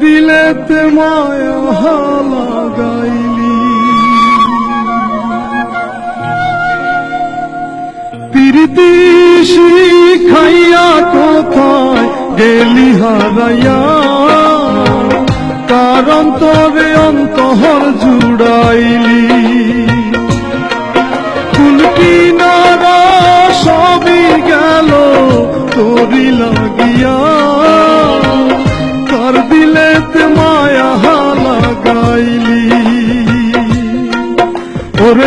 দিলেতে মায়া লাগাইলি প্রীতি শিখাইয়া কোথায় গেলি হারাইয়া? কারণ তবে অন্তহর জুড়াইলি?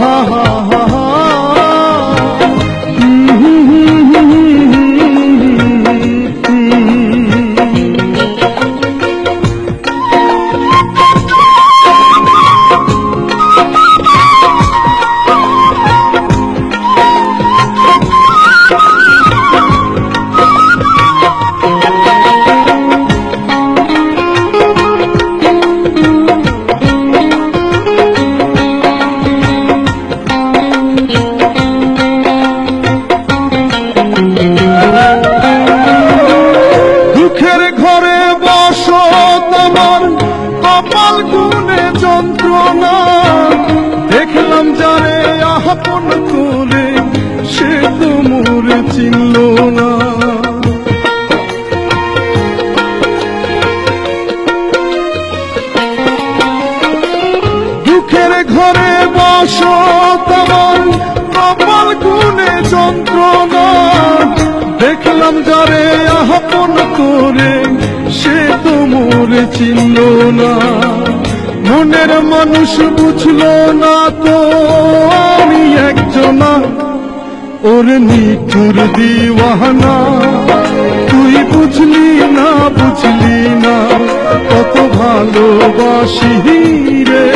ha ha আপন করে, সে তো মোরে চিনল না। দুঃখের ঘরে বসো তোমার কপাল গুনে যন্ত্রণা। দেখলাম যারে আপন করে, সে তো মোরে চিনল না। মনের মানুষ বুঝলো না তো, আমি একজনা। ওরে নিঠুর দিওয়ানা, তুই বুঝলি না বুঝলি না, কত ভালোবাসি রে।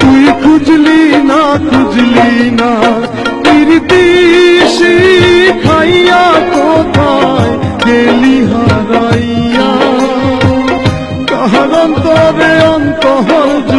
তুই খুঁজলি না খুঁজলি না প্রীতি খাইয়া কোথায় অন্তহর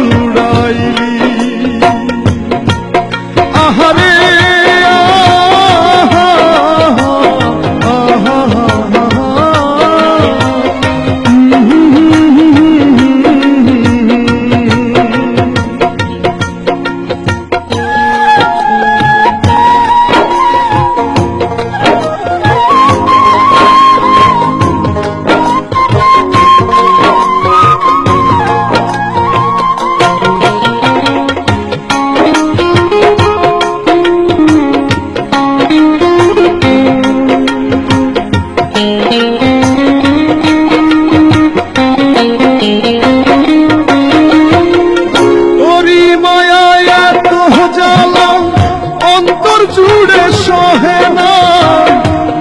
জুড়ে সহে না।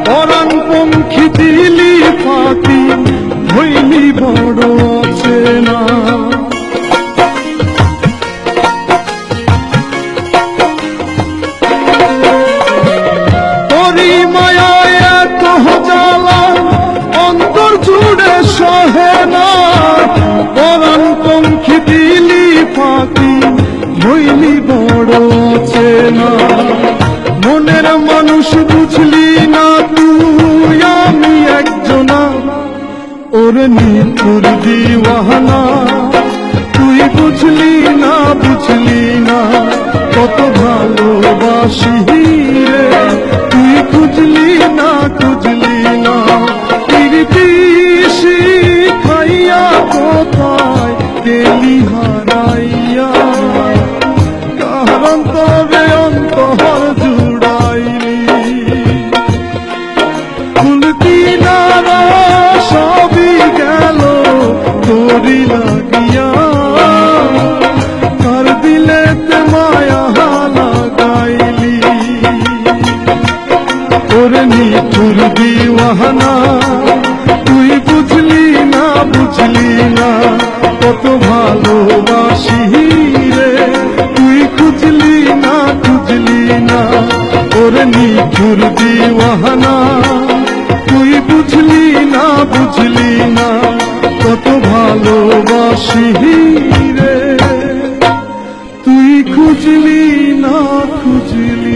পরাণ পঙ্খী দিলি ফাঁকি হইলি বড় আছে না। হইলি বড় আছে একটা মানুষ বুঝলি না তুই? আমি একজনা ওর নিপুর দিওয়ানা। তুই বুঝলি না বুঝলি না, কত ভালোবাসি তুই না না হারাই তোর নিঠুর দিওয়ানা। তুই বুঝলি না বুঝলি না, কত ভালোবাসি রে। তুই খুঁজলি না খুঁজলি না তোর নিঠুর দিওয়ানা। তুই বুঝলি না বুঝলি না, কত ভালোবাসি রে। তুই খুঁজলি না, খুঁজলি